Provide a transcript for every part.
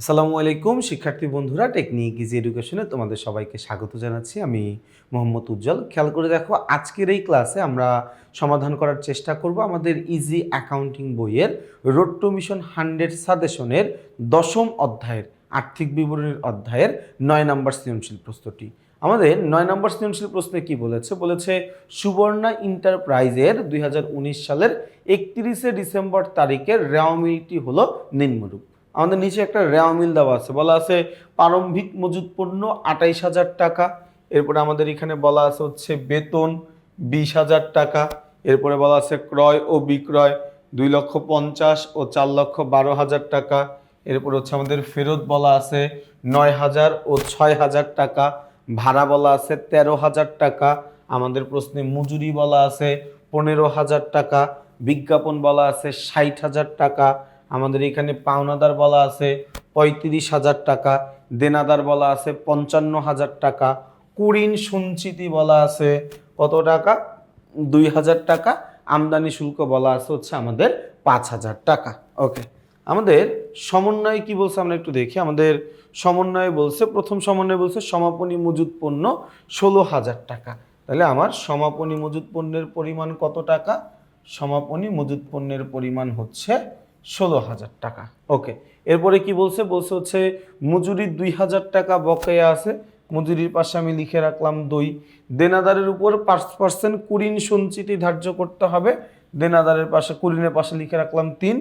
আসসালামু আলাইকুম, শিক্ষার্থী বন্ধুরা টেকনিক ইজি এডুকেশনে তোমাদের সবাইকে স্বাগত জানাচ্ছি। আমি মোহাম্মদ উজ্জ্বল। খেয়াল করে দেখো, আজকের এই ক্লাসে আমরা সমাধান করার চেষ্টা করব আমাদের ইজি অ্যাকাউন্টিং বইয়ের রোড টু মিশন হান্ড্রেড সাজেশনের দশম অধ্যায়ের, আর্থিক বিবরণীর অধ্যায়ের নয় নম্বর সৃজনশীল প্রশ্নটি। আমাদের নয় নম্বর সৃজনশীল প্রশ্নে কি বলেছে? বলেছে, সুবর্ণা এন্টারপ্রাইজের দুই সালের একত্রিশে ডিসেম্বর তারিখের রেওয়ামিলটি হলো নিম্নরূপ। আমাদের নিচে একটা রেওয়া মিল দেওয়া আছে। বলা আছে প্রারম্ভিক মজুত পণ্য আটাইশ হাজার টাকা, এরপরে আমাদের এখানে বলা আছে হচ্ছে বেতন বিশ হাজার টাকা, এরপরে বলা আছে ক্রয় ও বিক্রয় দুই লক্ষ পঞ্চাশ ও চার লক্ষ বারো হাজার টাকা, এরপর হচ্ছে আমাদের ফেরত বলা আছে নয় হাজার ও ছয় হাজার টাকা, ভাড়া বলা আছে তেরো হাজার টাকা, আমাদের প্রশ্নে মজুরি বলা আছে পনেরো হাজার টাকা, বিজ্ঞাপন বলা আছে ষাট হাজার টাকা আমাদের এখানে পাওনাদার বলা আছে পঁয়ত্রিশ হাজার টাকা, দেনাদার বলা আছে পঞ্চান্ন হাজার টাকা, কুড়িন সঞ্চিতি বলা আছে কত টাকা? দুই হাজার টাকা, আমদানি শুল্ক বলা আছে হচ্ছে আমাদের পাঁচ হাজার টাকা। ওকে আমাদের সমন্বয় কি বলছে আমরা একটু দেখি। আমাদের সমন্বয় বলছে, প্রথম সমন্বয় বলছে সমাপনী মজুত পণ্য ষোলো হাজার টাকা। তাহলে আমার সমাপনী মজুত পণ্যের পরিমাণ কত টাকা? সমাপনী মজুত পণ্যের পরিমাণ হচ্ছে ষোলো হাজার টাকা। ওকে, এরপরে কি বলছে? বলছে হচ্ছে মজুরির দুই হাজার টাকা বকেয়া আছে। মজুরির পাশে আমি লিখে রাখলাম দুই। দেনাদারের উপর পাঁচ পার্সেন্ট কুড়িন সঞ্চিতি ধার্য করতে হবে। দেনাদারের পাশে, কুড়িনের পাশে লিখে রাখলাম তিন।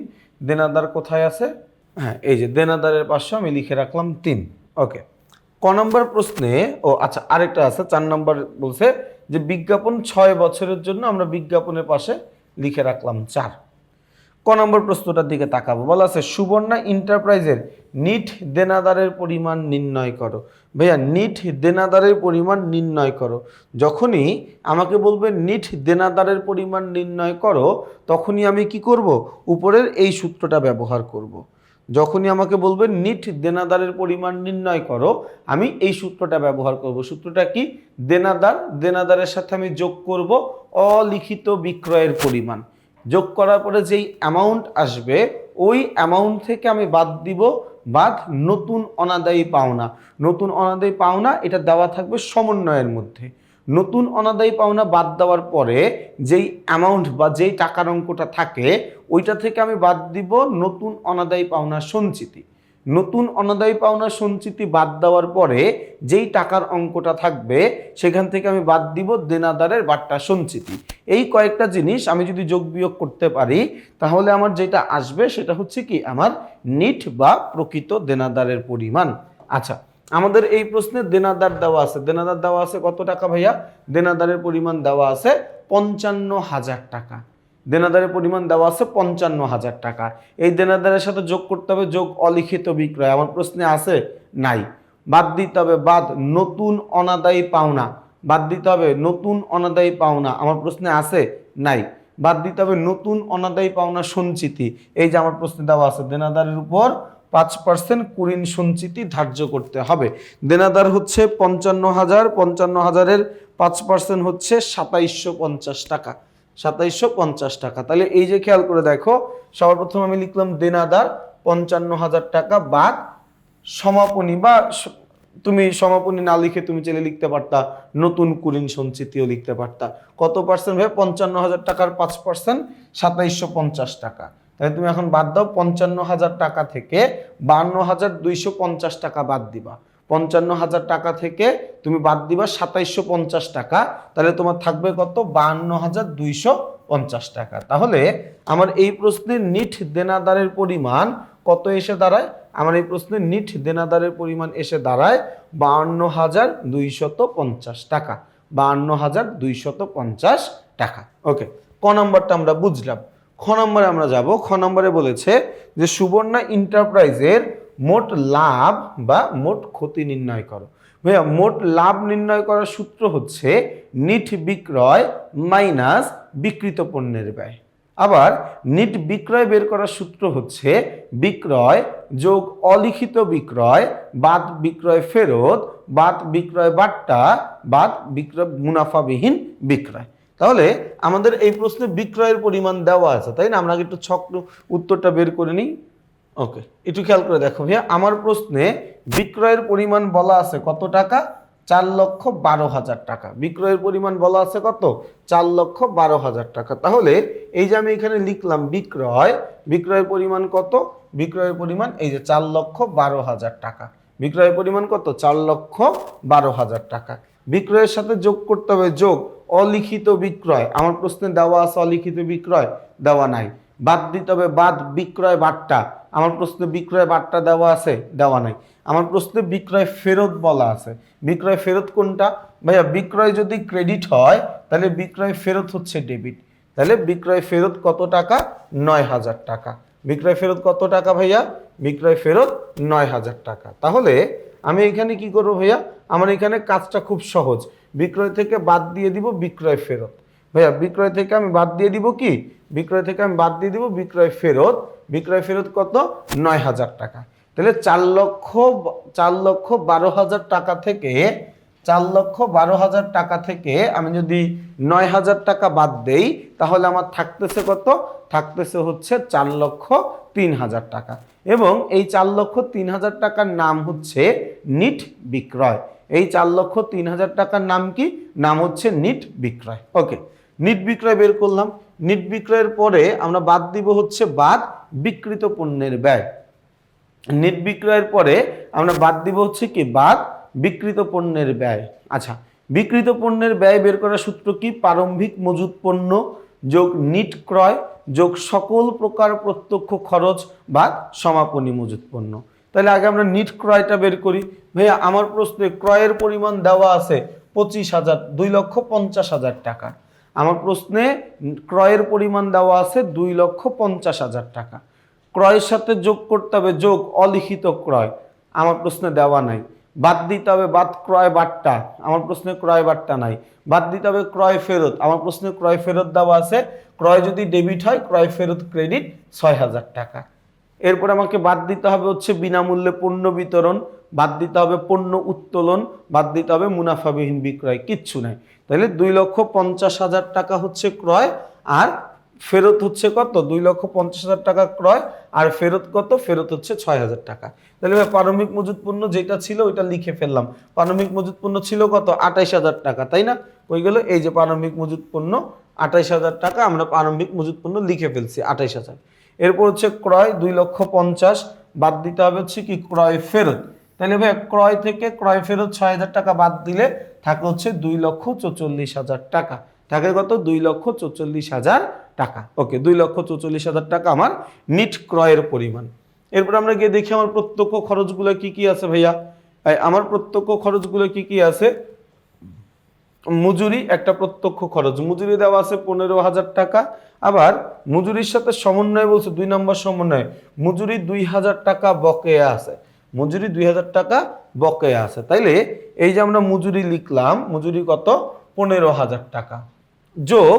দেনাদার কোথায় আছে? হ্যাঁ এই যে দেনাদারের পাশে আমি লিখে রাখলাম তিন। ওকে, ক নম্বর প্রশ্নে, ও আচ্ছা আরেকটা আছে, চার নম্বর বলছে যে বিজ্ঞাপন ছয় বছরের জন্য আমরা বিজ্ঞাপনের পাশে লিখে রাখলাম চার। ক নম্বর প্রশ্নটার দিকে তাকাবো। বলা আছে, সুবর্ণা এন্টারপ্রাইজের নিট দেনাদারের পরিমাণ নির্ণয় করো। ভাইয়া, নিট দেনাদারের পরিমাণ নির্ণয় করো। যখনই আমাকে বলবে নিট দেনাদারের পরিমাণ নির্ণয় করো, তখনই আমি কি করব? উপরের এই সূত্রটা ব্যবহার করব। যখনই আমাকে বলবে নিট দেনাদারের পরিমাণ নির্ণয় করো, আমি এই সূত্রটা ব্যবহার করব। সূত্রটা কি? দেনাদার, দেনাদারের সাথে আমি যোগ করব অলিখিত বিক্রয়ের পরিমাণ। যোগ করার পরে যেই অ্যামাউন্ট আসবে, ওই অ্যামাউন্ট থেকে আমি বাদ দিব, বাদ নতুন অনাদায়ী পাওনা। নতুন অনাদায়ী পাওনা, এটা দেওয়া থাকবে সমন্বয়ের মধ্যে। নতুন অনাদায়ী পাওনা বাদ দেওয়ার পরে যেই অ্যামাউন্ট বা যেই টাকার অঙ্কটা থাকে, ওইটা থেকে আমি বাদ দিব নতুন অনাদায়ী পাওনা সঞ্চিতি। নতুন অনাদায়ী পাওনা সঞ্চিতি বাদ দেওয়ার পরে যেই টাকার অঙ্কটা থাকবে, সেখান থেকে আমি বাদ দিব দেনাদারের বাট্টা সঞ্চিতি। এই কয়েকটা জিনিস আমি যদি যোগ বিয়োগ করতে পারি, তাহলে আমার যেটা আসবে সেটা হচ্ছে কি, আমার নিট বা প্রকৃত দেনাদারের পরিমাণ। আচ্ছা আমাদের এই প্রশ্নে দেনাদার দেওয়া আছে। দেনাদার দেওয়া আছে কত টাকা ভাইয়া? দেনাদারের পরিমাণ দেওয়া আছে পঞ্চান্ন হাজার টাকা। দেনাদারের পরিমাণ দেওয়া আছে পঞ্চান্ন হাজার টাকা। এই দেনাদারের সাথে যোগ করতে হবে যোগ অলিখিত বিক্রয়। আমার প্রশ্নে আছে, নাই। বাদ দিতে হবে, বাদ। নতুন অনাদায়ী পাওনা। বাদ দিতে হবে, নতুন অনাদায়ী পাওনা। আমার প্রশ্নে আছে, নাই। বাদ দিতে হবে, নতুন অনাদায়ী পাওনা সঞ্চিতি। এই যে আমার প্রশ্নে দেওয়া আছে, দেনাদারের উপর পাঁচ পার্সেন্ট কুড়িন সঞ্চিতি ধার্য করতে হবে। দেনাদার হচ্ছে পঞ্চান্ন হাজার, পঞ্চান্ন হাজারের পাঁচ পার্সেন্ট হচ্ছে সাতাইশশো পঞ্চাশ টাকা। সাতাইশশো পঞ্চাশ টাকা। তাহলে এই যে খেয়াল করে দেখো সবার প্রথম আমি লিখলাম দেনাদার পঞ্চান্ন হাজার টাকা বাদ। সমাপনী বা তুমি সমাপনী না লিখে তুমি চাইলে লিখতে পারতা, নতুন কুরিন সঞ্চিতিও লিখতে পারতা। কত পার্সেন্ট ভাবে পঞ্চান্ন হাজার টাকার পাঁচ পার্সেন্ট সাতাইশশো পঞ্চাশ টাকা। তাহলে তুমি এখন বাদ দাও, পঞ্চান্ন হাজার টাকা থেকে বান্ন হাজার দুইশো পঞ্চাশ টাকা বাদ দিবা। পঞ্চান্ন হাজার টাকা থেকে তুমি বাদ দিবা সাতাইশশো পঞ্চাশ টাকা, তাহলে তোমার থাকবে কত? বান্ন হাজার দুইশো পঞ্চাশ টাকা। তাহলে আমার এই প্রশ্নের নিট দেনাদারের পরিমাণ কত এসে দাঁড়ায়? আমার এই প্রশ্নের নিট দেনাদারের পরিমাণ এসে দাঁড়ায় বাহান্ন হাজার দুইশত পঞ্চাশ টাকা। বাহান্ন হাজার দুইশত পঞ্চাশ টাকা। ওকে, ক নম্বরটা আমরা বুঝলাম। খ নম্বরে আমরা যাব। খ নম্বরে বলেছে যে সুবর্ণা এন্টারপ্রাইজের মোট লাভ বা মোট ক্ষতি নির্ণয় করো। ভাইয়া, মোট লাভ নির্ণয় করার সূত্র হচ্ছে নিট বিক্রয় মাইনাস বিকৃত পণ্যের ব্যয়। আবার নিট বিক্রয় বের করার সূত্র হচ্ছে বিক্রয় যোগ অলিখিত বিক্রয়, বাদ বিক্রয় ফেরত, বাদ বিক্রয় বাট্টা, বাদ বিক্রয় মুনাফাবিহীন বিক্রয়। তাহলে আমাদের এই প্রশ্নে বিক্রয়ের পরিমাণ দেওয়া আছে, তাই না? আমরা একটু ছক উত্তরটা বের করে নিই। ওকে একটু খেয়াল করে দেখো ভাইয়া, আমার প্রশ্নে বিক্রয়ের পরিমাণ বলা আছে কত টাকা? চার লক্ষ বারো হাজার টাকা। বিক্রয়ের পরিমাণ বলা আছে কত? চার লক্ষ বারো হাজার টাকা। তাহলে এই যে আমি এখানে লিখলাম বিক্রয়, বিক্রয়ের পরিমাণ কত? বিক্রয়ের পরিমাণ এই যে চার লক্ষ বারো হাজার টাকা। বিক্রয়ের পরিমাণ কত? চার লক্ষ বারো হাজার টাকা। বিক্রয়ের সাথে যোগ করতে হবে, যোগ অলিখিত বিক্রয়। আমার প্রশ্নে দেওয়া আছে অলিখিত বিক্রয়, দেওয়া নাই। বাদ দিতে হবে বাদ বিক্রয় বাট্টা আমার প্রশ্নে বিক্রয় বাট্টা দেওয়া আছে? দেওয়া নাই। আমার প্রশ্নে বিক্রয় ফেরত বলা আছে। বিক্রয় ফেরত কোনটা? ভাইয়া, বিক্রয় যদি ক্রেডিট হয়, তাহলে বিক্রয় ফেরত হচ্ছে ডেবিট। তাহলে বিক্রয় ফেরত কত টাকা? নয় হাজার টাকা। বিক্রয় ফেরত কত টাকা ভাইয়া? বিক্রয় ফেরত নয় হাজার টাকা। তাহলে আমি এখানে কি করব ভাইয়া? আমার এখানে কাজটা খুব সহজ। বিক্রয় থেকে বাদ দিয়ে দিব বিক্রয় ফেরত। ভাইয়া, বিক্রয় থেকে আমি বাদ দিয়ে দিব কি? বিক্রয় থেকে আমি বাদ দিয়ে দিব বিক্রয় ফেরত। বিক্রয় ফেরত কত? নয় হাজার টাকা। তাহলে চার লক্ষ চার লক্ষ বারো হাজার টাকা থেকে, চার লক্ষ বারো হাজার টাকা থেকে আমি যদি নয় হাজার টাকা বাদ দেই, তাহলে আমার থাকতেছে কত? থাকতেছে হচ্ছে চার লক্ষ তিন হাজার টাকা। এবং এই চার লক্ষ তিন হাজার টাকার নাম হচ্ছে নিট বিক্রয়। এই চার লক্ষ তিন হাজার টাকার নাম কি? নাম হচ্ছে নিট বিক্রয়। ওকে। নিট বিক্রয় বের করলাম। নিট বিক্রয়ের পরে আমরা বাদ দিব হচ্ছে বাদ বিকৃত পণ্যের ব্যয়। নিট বিক্রয়ের পরে আমরা বাদ দিব হচ্ছে কি? বাদ বিকৃত পণ্যের ব্যয়। আচ্ছা বিকৃত পণ্যের ব্যয় বের করার সূত্র কি? প্রারম্ভিক মজুত পণ্য যোগ নিট ক্রয় যোগ সকল প্রকার প্রত্যক্ষ খরচ বা সমাপনী মজুত পণ্য। তাহলে আগে আমরা নিট ক্রয়টা বের করি। ভাইয়া, আমার প্রশ্নে ক্রয়ের পরিমাণ দেওয়া আছে পঁচিশ হাজার, দুই লক্ষ পঞ্চাশ হাজার টাকা। আমার প্রশ্নে ক্রয়ের পরিমাণ দেওয়া আছে দুই লক্ষ পঞ্চাশ হাজার টাকা। ক্রয়ের সাথে যোগ করতে হবে যোগ অলিখিত ক্রয়। আমার প্রশ্নে দেওয়া নাই। বাদ দিতে হবে বাদ ক্রয় বাট্টা। আমার প্রশ্নে ক্রয় বাট্টা নাই। বাদ দিতে হবে ক্রয় ফেরত। আমার প্রশ্নে ক্রয় ফেরত দেওয়া আছে। ক্রয় যদি ডেবিট হয়, ক্রয় ফেরত ক্রেডিট ছয় হাজার টাকা। এরপর আমাকে বাদ দিতে হবে হচ্ছে বিনামূল্যে পণ্য বিতরণ, বাদ দিতে হবে পণ্য উত্তোলন, বাদ দিতে হবে মুনাফাবিহীন বিক্রয়। কিচ্ছু নাই। তাহলে দুই লক্ষ পঞ্চাশ হাজার টাকা হচ্ছে ক্রয়, আর ফেরত হচ্ছে কত? দুই লক্ষ পঞ্চাশ হাজার টাকা ক্রয়, আর ফেরত কত? ফেরত হচ্ছে ছয় হাজার টাকা। তাহলে ভাই প্রারম্ভিক মজুত পণ্য যেটা ছিল ওইটা লিখে ফেললাম। প্রারম্ভিক মজুত পণ্য ছিল কত? আঠাইশ হাজার টাকা, তাই না? ওই গেল? এই যে প্রারম্ভিক মজুত পণ্য, আঠাইশ হাজার টাকা, আমরা প্রারম্ভিক মজুত পণ্য লিখে ফেলছি, আঠাইশ হাজার। এরপর হচ্ছে ক্রয় দুই লক্ষ পঞ্চাশ, বাদ দিতে হবে হচ্ছে কি? ক্রয় ফেরত। তাহলে ভাই, ক্রয় থেকে ক্রয় ফেরত ছয় হাজার টাকা বাদ দিলে থাকে হচ্ছে দুই লক্ষ চৌচল্লিশ হাজার টাকা। থাকে কত? দুই লক্ষ চৌচল্লিশ হাজার টাকা। ওকে, দুই লক্ষ চৌচল্লিশ হাজার টাকা আমার নিট ক্রয়ের পরিমাণ। এরপর আমরা গিয়ে দেখি আমার প্রত্যক্ষ খরচগুলো কি কি আছে ভাইয়া। আমার প্রত্যক্ষ খরচগুলো কি কি আছে? মজুরি, একটা প্রত্যক্ষ খরচ। মজুরি দেওয়া আছে পনেরো হাজার টাকা। আবার মজুরির সাথে সমন্বয় বলছে, দুই নম্বর সমন্বয়। মজুরি দুই হাজার টাকা বকেয়া আছে। মজুরি দুই হাজার টাকা বকেয়া আছে। তাইলে এই যে আমরা মজুরি লিখলাম, মজুরি কত? পনেরো হাজার টাকা। যোগ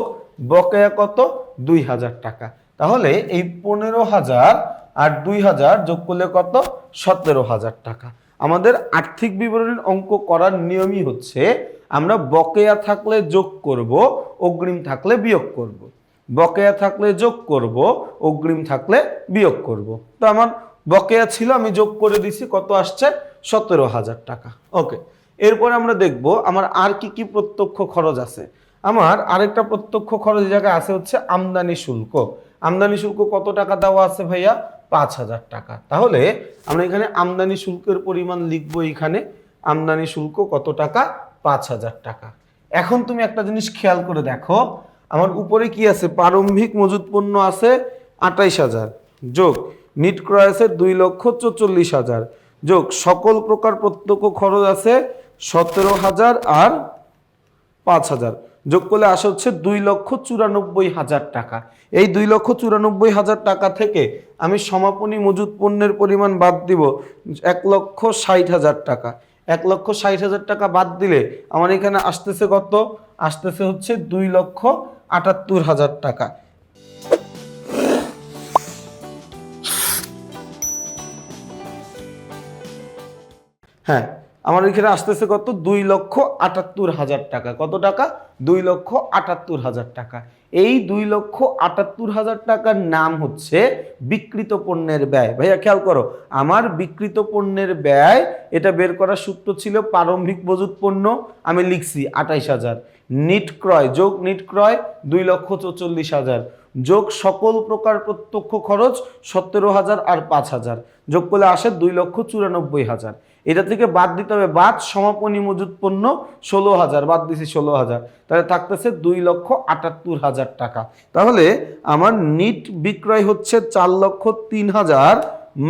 বকেয়া কত? দুই হাজার টাকা। তাহলে এই পনেরো হাজার আর দুই হাজার যোগ করলে কত? সতেরো হাজার টাকা। আমাদের আর্থিক বিবরণীর অঙ্ক করার নিয়মই হচ্ছে, আমরা বকেয়া থাকলে যোগ করব, অগ্রিম থাকলে বিয়োগ করব। বকেয়া থাকলে যোগ করব, অগ্রিম থাকলে বিয়োগ করব। তো আমার বকেয়া ছিল, আমি যোগ করে দিছি, কত আসছে? সতেরো হাজার টাকা। ওকে, এরপরে আমরা দেখব আমার আর কি কি প্রত্যক্ষ খরচ আছে। আমার আরেকটা প্রত্যক্ষ খরচ জায়গায় আছে হচ্ছে আমদানি শুল্ক। আমদানি শুল্ক কত টাকা দেওয়া আছে ভাইয়া? পাঁচ হাজার টাকা। তাহলে আমরা এখানে আমদানি শুল্কের পরিমাণ লিখব এখানে। আমদানি শুল্ক কত টাকা? পাঁচ হাজার টাকা। এখন তুমি একটা জিনিস খেয়াল করে দেখো, আমার উপরে কি আছে? প্রারম্ভিক মজুত পণ্য আছে আটাইশ হাজার। যোগ নিট ক্রয় আছে দুই লক্ষ চৌচল্লিশ হাজার। যোগ, সকল প্রকার প্রত্যক্ষ খরচ আছে সতেরো হাজার আর পাঁচ হাজার। যোগ করলে আসে হচ্ছে দুই লক্ষ চুরানব্বই হাজার টাকা। এই দুই লক্ষ চুরানব্বই হাজার টাকা থেকে আমি সমাপনী মজুত পণ্যের পরিমাণ বাদ দিব এক লক্ষ ষাট হাজার টাকা। এক লক্ষ ষাট হাজার টাকা বাদ দিলে আমার এখানে আসতেছে কত? আসতেছে হচ্ছে দুই লক্ষ আটাত্তর হাজার টাকা। হ্যাঁ আমার এখানে আসতেছে কত? দুই লক্ষ আটাত্তর হাজার টাকা। কত টাকা? দুই লক্ষ আটাত্তর হাজার টাকা। এই দুই লক্ষ আটাত্তর হাজার টাকার নাম হচ্ছে বিকৃত পণ্যের ব্যয়। ভাইয়া, খেয়াল করো, আমার বিকৃত পণ্যের ব্যয়, এটা বের করার সূত্র ছিল প্রারম্ভিক মজুত পণ্য, আমি লিখছি আঠাইশ হাজার। নিট ক্রয়, যোগ নিট ক্রয়, দুই লক্ষ চৌচল্লিশ হাজার। যোগ সকল প্রকার প্রত্যক্ষ খরচ, সতেরো হাজার আর পাঁচ হাজার। যোগ করলে আসে দুই লক্ষ চুরানব্বই হাজার। এটা থেকে বাদ দিতে হবে, বাদ সমাপনী মজুত পণ্য ষোলো হাজার, বাদ দিছি ষোলো হাজার। তাহলে থাকতেছে দুই লক্ষ আটাত্তর হাজার টাকা। তাহলে আমার নিট বিক্রয় হচ্ছে চার লক্ষ তিন হাজার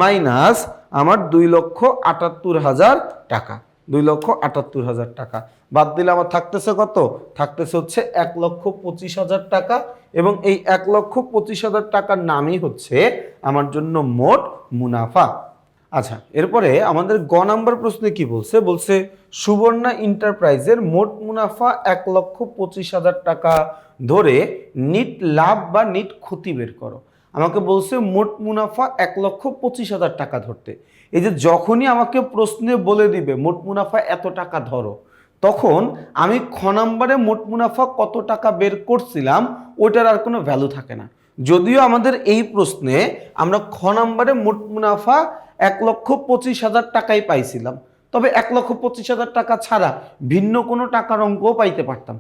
মাইনাস আমার দুই লক্ষ আটাত্তর হাজার টাকা। দুই লক্ষ আটাত্তর হাজার টাকা। বাদ দিলে আমার থাকতেছে কত? থাকতেছে হচ্ছে এক লক্ষ পঁচিশ হাজার টাকা এবং এই এক লক্ষ পঁচিশ হাজার টাকার নামই হচ্ছে আমার জন্য মোট মুনাফা। আচ্ছা এরপরে আমাদের গ নাম্বার প্রশ্নে কি বলছে? বলছে, সুবর্ণা এন্টারপ্রাইজের মোট মুনাফা এক লক্ষ পঁচিশ হাজার টাকা ধরে নিট লাভ বা নিট ক্ষতি বের করো। আমাকে বলছে, মোট মুনাফা এক লক্ষ পঁচিশ হাজার টাকা ধরতে। এই যে যখনই আমাকে প্রশ্নে বলে দিবে, মোট মুনাফা এত টাকা ধরো, তখন আমি খ নাম্বারে মোট মুনাফা কত টাকা বের করছিলাম ওটার আর কোনো ভ্যালু থাকে না। যদিও আমাদের এই প্রশ্নে আমরা খ নাম্বারে মোট মুনাফা এক লক্ষ পঁচিশ হাজার টাকাই পাইছিলাম। তবে এক লক্ষ পঁচিশ হাজার টাকা ছাড়া ভিন্ন কোনো টাকার অঙ্কও পাইতে পারতাম।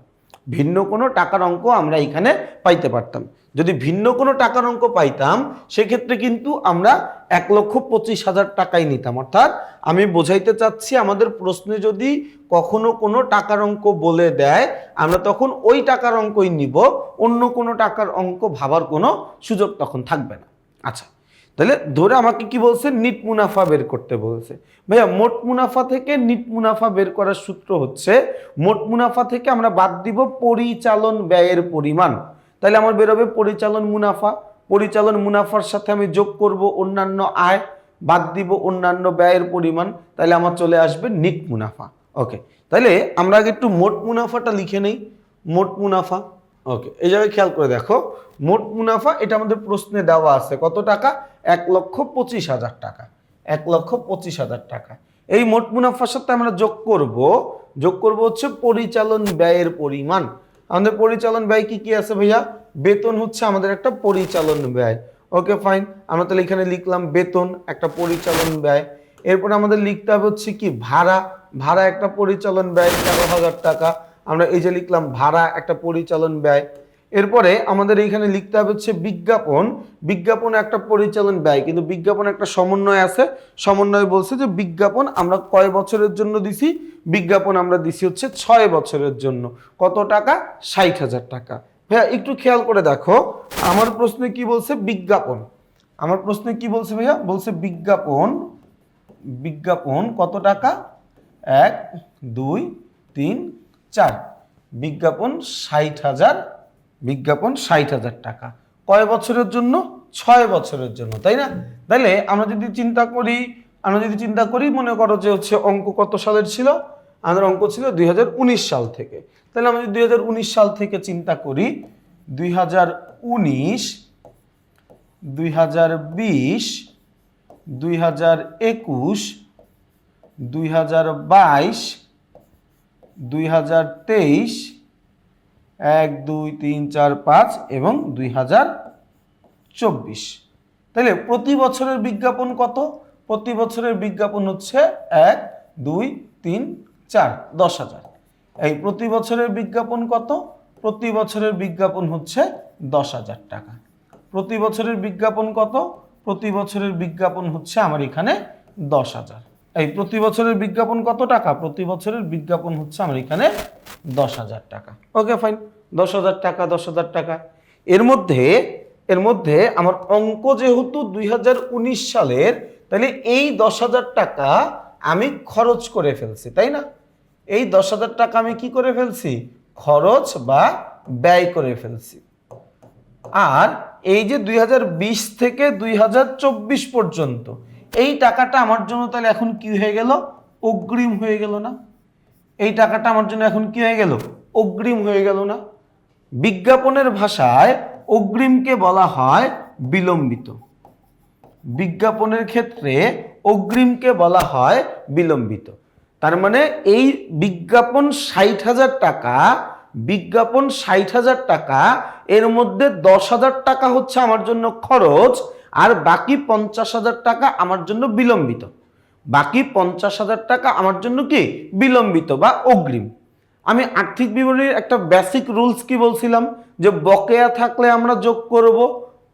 ভিন্ন কোনো টাকার অঙ্ক আমরা এখানে পাইতে পারতাম। যদি ভিন্ন কোনো টাকার অঙ্ক পাইতাম, সেক্ষেত্রে কিন্তু আমরা এক লক্ষ পঁচিশ হাজার টাকাই নিতাম। অর্থাৎ আমি বোঝাইতে চাচ্ছি, আমাদের প্রশ্নে যদি কখনো কোনো টাকার অঙ্ক বলে দেয়, আমরা তখন ওই টাকার অঙ্কই নিব, অন্য কোনো টাকার অঙ্ক ভাবার কোনো সুযোগ তখন থাকবে না। আচ্ছা। তাহলে ধরে আমাকে কি বলছে? নিট মুনাফা বের করতে বলছে। ভাইয়া, মোট মুনাফা থেকে নিট মুনাফা বের করার সূত্র হচ্ছে, মোট মুনাফা থেকে আমরা বাদ দিব পরিচালন ব্যয়ের পরিমাণ। তাহলে আমার বেরোবে পরিচালন মুনাফা। পরিচালন মুনাফার সাথে আমি যোগ করব অন্যান্য আয়, বাদ দিব অন্যান্য ব্যয়ের পরিমাণ। তাহলে আমার চলে আসবে নিট মুনাফা। ওকে, তাহলে আমরা আগে একটু মোট মুনাফাটা লিখে নেই। মোট মুনাফা। ওকে এই জায়গায় খেয়াল করে দেখো, মোট মুনাফা এটা আমাদের প্রশ্নে দেওয়া আছে, কত টাকা? এক লক্ষ পঁচিশ হাজার টাকা। এক লক্ষ পঁচিশ হাজার টাকা। এই মোট মুনাফার সাথে আমরা যোগ করব যোগ করব হচ্ছে পরিচালন ব্যয়ের পরিমাণ। আমাদের পরিচালন ব্যয় কি কি আছে ভাইয়া? বেতন হচ্ছে আমাদের একটা পরিচালন ব্যয়। ওকে ফাইন আমরা তাহলে এখানে লিখলাম বেতন, একটা পরিচালন ব্যয়। এরপরে আমাদের লিখতে হবে হচ্ছে কি, ভাড়া। ভাড়া একটা পরিচালন ব্যয় তেরো হাজার টাকা। আমরা এই যে লিখলাম, ভাড়া একটা পরিচালন ব্যয়। এরপরে আমাদের এইখানে লিখতে হবে হচ্ছে বিজ্ঞাপন। বিজ্ঞাপন একটা পরিচালন ব্যয়, কিন্তু বিজ্ঞাপন একটা সমন্বয় আছে। সমন্বয় বলছে যে বিজ্ঞাপন আমরা কয় বছরের জন্য দিছি? বিজ্ঞাপন আমরা দিছি হচ্ছে ছয় বছরের জন্য। কত টাকা? ষাট হাজার টাকা। ভাইয়া, একটু খেয়াল করে দেখো, আমার প্রশ্নে কি বলছে? বিজ্ঞাপন। আমার প্রশ্নে কি বলছে ভাইয়া? বলছে বিজ্ঞাপন বিজ্ঞাপন কত টাকা? এক, দুই, তিন চার, বিজ্ঞাপন ষাট হাজার, বিজ্ঞাপন ষাট হাজার টাকা। কয় বছরের জন্য? ছয় বছরের জন্য, তাই না? তাইলে আমরা যদি চিন্তা করি, আমরা যদি চিন্তা করি, মনে করো যে হচ্ছে অঙ্ক কত সালের ছিল? আমাদের অঙ্ক ছিল দুই হাজার উনিশ সাল থেকে। তাহলে আমরা যদি দুই হাজার উনিশ সাল থেকে চিন্তা করি, দুই হাজার উনিশ, দুই হাজার বিশ, দুই হাজার একুশ, দুই হাজার বাইশ দুই হাজার তেইশ, এক, দুই, তিন, চার, পাঁচ এবং দুই হাজার চব্বিশ। তাহলে প্রতি বছরের বিজ্ঞাপন কত? প্রতি বছরের বিজ্ঞাপন হচ্ছে এক, দুই, তিন, চার, দশ হাজার। এই প্রতি বছরের বিজ্ঞাপন কত? প্রতি বছরের বিজ্ঞাপন হচ্ছে দশ হাজার টাকা। প্রতি বছরের বিজ্ঞাপন কত? প্রতি বছরের বিজ্ঞাপন হচ্ছে আমার এখানে দশ হাজার। এই প্রতি বছরের বিজ্ঞাপন কত টাকা? প্রতি বছরের বিজ্ঞাপন হচ্ছে আমার এখানে দশ হাজার টাকা। Okay, fine. দশ হাজার টাকা, দশ হাজার টাকা। এর মধ্যে এর মধ্যে আমার অঙ্ক যেহেতু দুই হাজার উনিশ সালের, তাহলে এই দশ হাজার টাকা আমি খরচ করে ফেলছি, তাই না? এই দশ হাজার টাকা আমি কি করে ফেলছি? খরচ বা ব্যয় করে ফেলছি। আর এই যে দুই হাজার বিশ থেকে দুই হাজার চব্বিশ পর্যন্ত এই টাকাটা আমার জন্য তাহলে এখন কি হয়ে গেল? অগ্রিম হয়ে গেল না? এই টাকাটা আমার জন্য এখন কি হয়ে গেল? অগ্রিম হয়ে গেল না? বিজ্ঞাপনের ভাষায় অগ্রিমকে বলা হয় বিলম্বিত। বিজ্ঞাপনের ক্ষেত্রে অগ্রিমকে বলা হয় বিলম্বিত। তার মানে এই বিজ্ঞাপন ষাট হাজার টাকা, বিজ্ঞাপন ষাট হাজার টাকা, এর মধ্যে দশ হাজার টাকা হচ্ছে আমার জন্য খরচ আর বাকি পঞ্চাশ হাজার টাকা আমার জন্য বিলম্বিত। বাকি পঞ্চাশ হাজার টাকা আমার জন্য কি? বিলম্বিত বা অগ্রিম। আমি আর্থিক বিবরণীর একটা বেসিক রুলস কি বলছিলাম? যে বকেয়া থাকলে আমরা যোগ করব,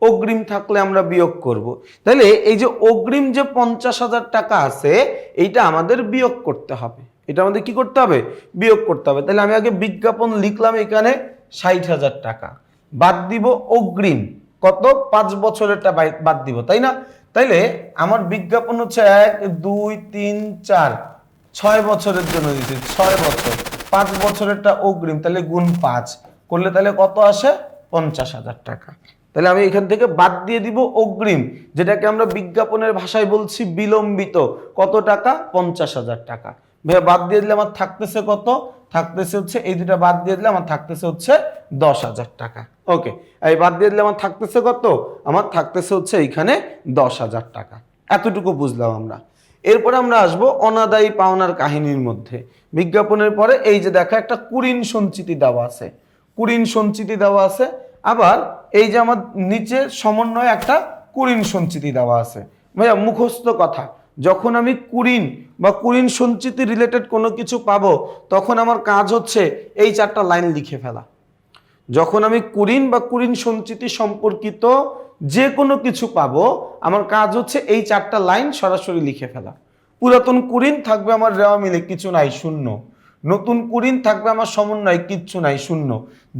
অগ্রিম থাকলে আমরা বিয়োগ করব। তাহলে এই যে অগ্রিম যে পঞ্চাশ হাজার টাকা আছে, এইটা আমাদের বিয়োগ করতে হবে। এটা আমাদের কি করতে হবে? বিয়োগ করতে হবে। তাহলে আমি আগে বিজ্ঞাপন লিখলাম এখানে ষাট হাজার টাকা। বাদ দিব অগ্রিম। কত? পাঁচ বছরেরটা বাদ দিব, তাই না? তাইলে আমার বিজ্ঞাপন হচ্ছে এক, দুই, তিন, চার। ছয় বছরের জন্য দিচ্ছি ছয় বছর। পাঁচ বছরেরটা অগ্রিম তাহলে গুণ পাঁচ। করলে তাহলে কত আসে? পঞ্চাশ হাজার টাকা। তাহলে আমি এখান থেকে বাদ দিয়ে দিব অগ্রিম, যেটাকে আমরা বিজ্ঞাপনের ভাষায় বলছি বিলম্বিত। কত টাকা? পঞ্চাশ হাজার টাকা। ভাইয়া, বাদ দিয়ে দিলে আমার থাকতেছে কত? থাকতেছে হচ্ছে, এই দুটা বাদ দিয়ে দিলে আমার থাকতেছে হচ্ছে দশ হাজার টাকা। ওকে, এই বাদ দিয়ে দিলে আমার থাকতেছে কত? আমার থাকতেছে হচ্ছে এইখানে দশ হাজার টাকা। এতটুকু বুঝলাম আমরা। এরপরে আমরা আসব অনাদায়ী পাওনার কাহিনীর মধ্যে। বিজ্ঞাপনের পরে এই যে দেখা, একটা কুরিন সঞ্চিতি দেওয়া আছে। কুরিন সঞ্চিতি দেওয়া আছে। আবার এই যে আমার নিচে সমন্বয়ে একটা কুরিন সঞ্চিতি দেওয়া আছে। ভাইয়া, মুখস্থ কথা। যখন আমি কুরিন বা কুরিন সঞ্চিতি রিলেটেড কোনো কিছু পাবো, তখন আমার কাজ হচ্ছে এই চারটা লাইন লিখে ফেলা। যখন আমি কুরিন বা কুরিন সঞ্চিতি সম্পর্কিত যে কোনো কিছু পাবো, আমার কাজ হচ্ছে এই চারটা লাইন সরাসরি লিখে ফেলা। পুরাতন কুরিন থাকবে আমার রেওয়া মিলে, কিছু নাই, শূন্য। নতুন কুরিন থাকবে আমার সমন্বয়, কিচ্ছু নাই, শূন্য।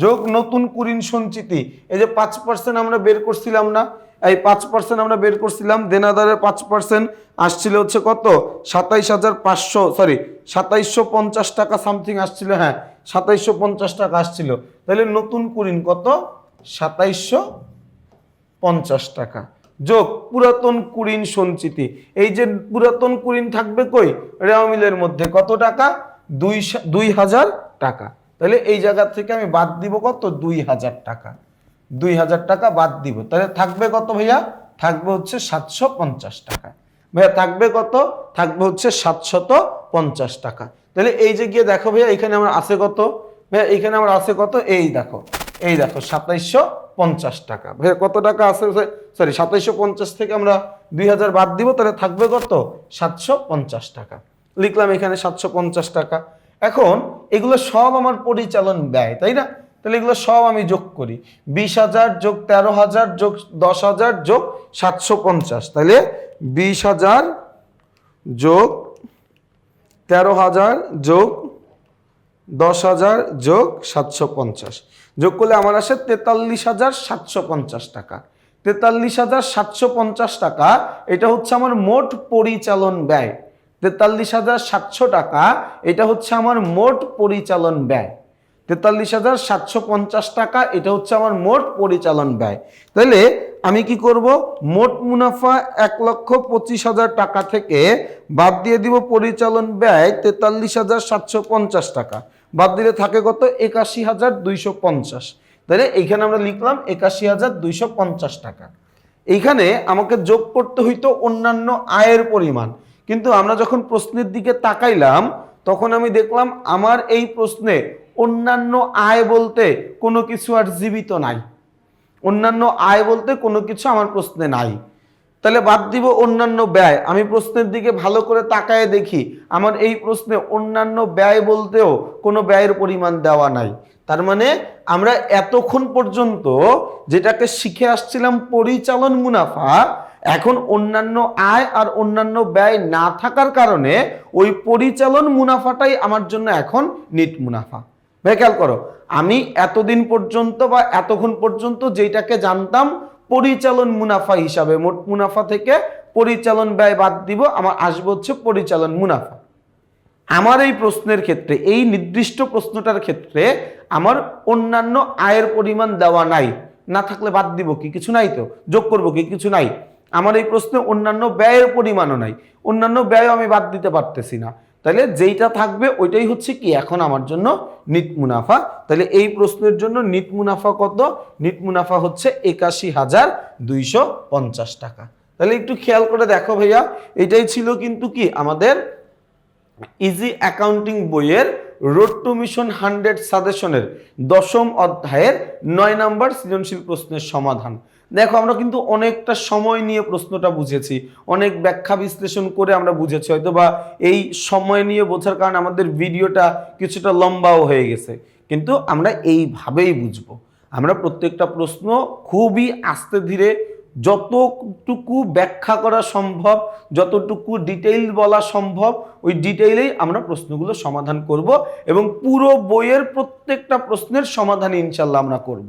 যোগ নতুন কুরিন সঞ্চিতি, এই যে পাঁচ পার্সেন্ট আমরা বের করছিলাম না এই পাঁচ পার্সেন্ট আমরা বের করছিলাম, দেনাদারের পাঁচ পার্সেন্ট আসছিল হচ্ছে কত? সাতাইশ হাজার পাঁচশো সরি সাতাইশশো পঞ্চাশ টাকা সামথিং আসছিল হ্যাঁ সাতাইশশো পঞ্চাশ টাকা আসছিল। তাহলে নতুন কুরিন কত? সাতাইশশো পঞ্চাশ টাকা। যোগ, পুরাতন কুরিন সঞ্চিতি। এই যে পুরাতন কুরিন থাকবে কই? রেওয়া মিলের মধ্যে। কত টাকা? দুই দুই হাজার টাকা। তাহলে এই জায়গা থেকে আমি বাদ দিব কত? দুই হাজার টাকা। দুই হাজার টাকা বাদ দিব। তাহলে থাকবে কত ভাইয়া? থাকবে হচ্ছে সাতশো পঞ্চাশ টাকা। ভাইয়া, থাকবে কত? থাকবে হচ্ছে সাতশত পঞ্চাশ টাকা। তাহলে এই যে গিয়ে দেখো ভাইয়া, এখানে আমার আছে কত? ভাইয়া, এখানে আমার আছে কত? এই দেখো এই দেখো, সাতাইশশো পঞ্চাশ টাকা। ভাইয়া, কত টাকা আছে? সরি, সাতাইশশো পঞ্চাশ থেকে আমরা দুই হাজার বাদ দিব, তাহলে থাকবে কত? সাতশো পঞ্চাশ টাকা। লিখলাম এখানে সাতশো পঞ্চাশ টাকা। এখন এগুলো সব আমার পরিচালন ব্যয়, তাই না? তাহলে এগুলো সব আমি যোগ করি। বিশ হাজার যোগ তেরো হাজার যোগ দশ হাজার যোগ সাতশো পঞ্চাশ। তাহলে বিশ হাজার যোগ তেরো হাজার যোগ দশ হাজার যোগ সাতশো পঞ্চাশ। যোগ করলে আমার আসে তেতাল্লিশ হাজার সাতশো পঞ্চাশ টাকা। তেতাল্লিশ হাজার সাতশো পঞ্চাশ টাকা, এটা হচ্ছে আমার মোট পরিচালন ব্যয়। তেতাল্লিশ হাজার সাতশো টাকা, এটা হচ্ছে আমার মোট পরিচালন ব্যয়। তেতাল্লিশ হাজার সাতশো পঞ্চাশ টাকা, এটা হচ্ছে আমার মোট পরিচালন ব্যয়। তাহলে আমি কি করব? মোট মুনাফা এক লক্ষ পঁচিশ হাজার টাকা থেকে বাদ দিয়ে দিব পরিচালন ব্যয় তেতাল্লিশ হাজার সাতশো পঞ্চাশ টাকা। বাদ দিলে থাকে কত? একাশি হাজার দুইশো পঞ্চাশ। তাহলে এইখানে আমরা লিখলাম একাশি হাজার দুইশো পঞ্চাশ টাকা। এইখানে আমাকে যোগ করতে হইতো অন্যান্য আয়ের পরিমাণ। কিন্তু আমরা যখন প্রশ্নের দিকে তাকাইলাম, তখন আমি দেখলাম আমার এই প্রশ্নে অন্যান্য আয় বলতে কোনো কিছু আর জীবিত নাই। অন্যান্য আয় বলতে কোনো কিছু আমার প্রশ্নে নাই। তাহলে বাদ দিব অন্যান্য ব্যয়। আমি প্রশ্নের দিকে ভালো করে তাকায় দেখি, আমার এই প্রশ্নে অন্যান্য ব্যয় বলতেও কোনো ব্যয়ের পরিমাণ দেওয়া নাই। তার মানে আমরা এতক্ষণ পর্যন্ত যেটাকে শিখে আসছিলাম পরিচালন মুনাফা, এখন অন্যান্য আয় আর অন্যান্য ব্যয় না থাকার কারণে ওই পরিচালন মুনাফাটাই আমার জন্য এখন নিট মুনাফা। ভাই, খেয়াল করো, আমি এতদিন পর্যন্ত বা এতক্ষণ পর্যন্ত যেটাকে জানতাম, পরিচালন মুনাফা হিসাবে, মোট মুনাফা থেকে পরিচালন ব্যয় বাদ দিব, আমার আসবে হচ্ছে পরিচালন মুনাফা। আমার এই প্রশ্নের ক্ষেত্রে, এই নির্দিষ্ট প্রশ্নটার ক্ষেত্রে আমার অন্যান্য আয়ের পরিমাণ দেওয়া নাই। না থাকলে বাদ দিব কি? কিছু নাই তো। যোগ করব কি? কিছু নাই। আমার এই প্রশ্নে অন্যান্য ব্যয়ের পরিমাণও নাই। অন্যান্য ব্যয় আমি বাদ দিতে পারতেছি না। তাহলে যেইটা থাকবে ওইটাই হচ্ছে কি? এখন আমার জন্য নিট মুনাফা। তাহলে এই প্রশ্নের জন্য নিট মুনাফা কত? নিট মুনাফা হচ্ছে একাশি হাজার দুইশো পঞ্চাশ টাকা। তাহলে একটু খেয়াল করে দেখো ভাইয়া, এটাই ছিল কিন্তু কি? আমাদের ইজি অ্যাকাউন্টিং বইয়ের রোড টু মিশন হান্ড্রেড সাজেশনের দশম অধ্যায়ের নয় নম্বর সৃজনশীল প্রশ্নের সমাধান। দেখো, আমরা কিন্তু অনেকটা সময় নিয়ে প্রশ্নটা বুঝেছি। অনেক ব্যাখ্যা বিশ্লেষণ করে আমরা বুঝেছি। হয়তো বা এই সময় নিয়ে বোঝার কারণে আমাদের ভিডিওটা কিছুটা লম্বাও হয়ে গেছে। কিন্তু আমরা এইভাবেই বুঝব। আমরা প্রত্যেকটা প্রশ্ন খুবই আস্তে ধীরে যতটুকু ব্যাখ্যা করা সম্ভব, যতটুকু ডিটেইল বলা সম্ভব, ওই ডিটেইলেই আমরা প্রশ্নগুলো সমাধান করব এবং পুরো বইয়ের প্রত্যেকটা প্রশ্নের সমাধান ইনশাল্লাহ আমরা করব।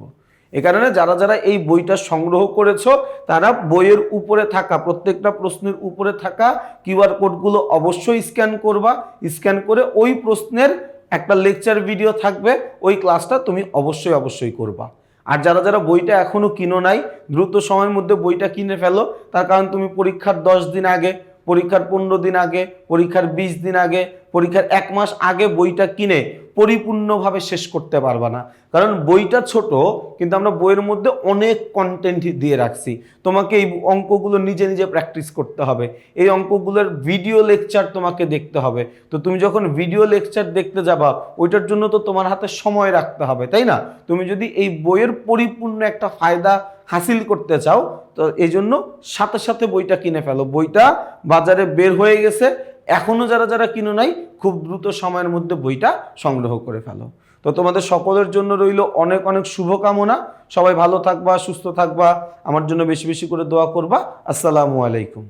এ কারণে যারা যারা এই বইটা সংগ্রহ করেছ, তারা বইয়ের উপরে থাকা, প্রত্যেকটা প্রশ্নের উপরে থাকা কিউআর কোডগুলো অবশ্যই স্ক্যান করবা। স্ক্যান করে ওই প্রশ্নের একটা লেকচার ভিডিও থাকবে, ওই ক্লাসটা তুমি অবশ্যই অবশ্যই করবা। আর যারা যারা বইটা এখনও কিনো নাই, দ্রুত সময়ের মধ্যে বইটা কিনে ফেলো। তার কারণ তুমি পরীক্ষার দশ দিন আগে, পরীক্ষার পনেরো দিন আগে, পরীক্ষার বিশ দিন আগে, পরীক্ষার এক মাস আগে বইটা কিনে পরিপূর্ণভাবে শেষ করতে পারবা না। কারণ বইটা ছোট, কিন্তু আমরা বইয়ের মধ্যে অনেক কন্টেন্ট দিয়ে রাখছি। তোমাকে এই অঙ্কগুলো নিজে নিজে প্র্যাকটিস করতে হবে। এই অঙ্কগুলোর ভিডিও লেকচার তোমাকে দেখতে হবে। তো তুমি যখন ভিডিও লেকচার দেখতে যাবা, ওইটার জন্য তো তোমার হাতে সময় রাখতে হবে, তাই না? তুমি যদি এই বইয়ের পরিপূর্ণ একটা ফায়দা হাসিল করতে চাও, তো এই জন্য সাথে সাথে বইটা কিনে ফেলো। বইটা বাজারে বের হয়ে গেছে এখনও যারা যারা কিনো নাই, খুব দ্রুত সময়ের মধ্যে বইটা সংগ্রহ করে ফেলো। তো তোমাদের সকলের জন্য রইল অনেক অনেক শুভকামনা। সবাই ভালো থাকবা, সুস্থ থাকবা। আমার জন্য বেশি বেশি করে দোয়া করবা। আসসালামু আলাইকুম।